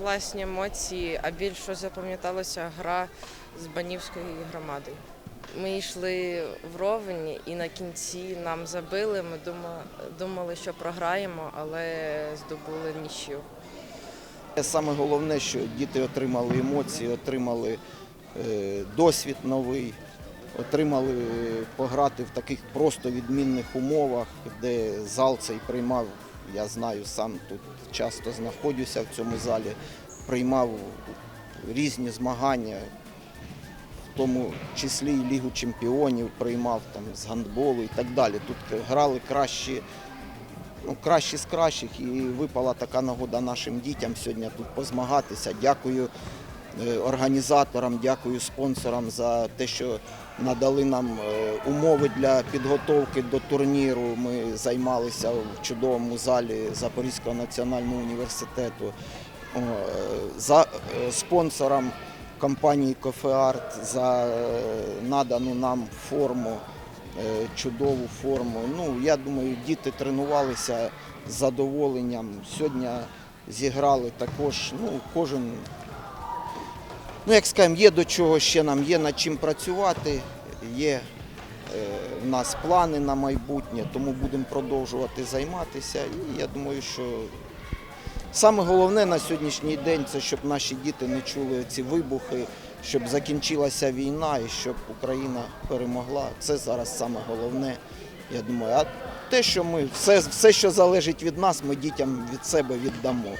класні емоції, а більше запам'яталася гра з Банівською громадою. Ми йшли в ровень і на кінці нам забили. Ми думали, що програємо, але здобули нічию. Саме головне, що діти отримали емоції, отримали е, досвід новий, отримали е, пограти в таких просто відмінних умовах, де зал цей приймав, я знаю, сам тут часто знаходжуся в цьому залі, приймав різні змагання, в тому числі і Лігу чемпіонів приймав там, з гандболу і так далі. Тут грали кращі ну, кращі з кращих, і випала така нагода нашим дітям сьогодні тут позмагатися. Дякую організаторам, дякую спонсорам за те, що надали нам е, умови для підготовки до турніру. Ми займалися в чудовому залі Запорізького національного університету. Е, За е, спонсорам компанії Кофеарт за е, надану нам форму е, чудову форму. Ну, я думаю, діти тренувалися з задоволенням. Сьогодні зіграли також. Ну, кожен, ну як скажемо, є до чого ще нам, є над чим працювати, є е, в нас плани на майбутнє, тому будемо продовжувати займатися. І я думаю, що Саме головне на сьогоднішній день це щоб наші діти не чули ці вибухи, щоб закінчилася війна і щоб Україна перемогла. Це зараз саме головне. Я думаю, а те, що ми все, все, що залежить від нас, ми дітям від себе віддамо.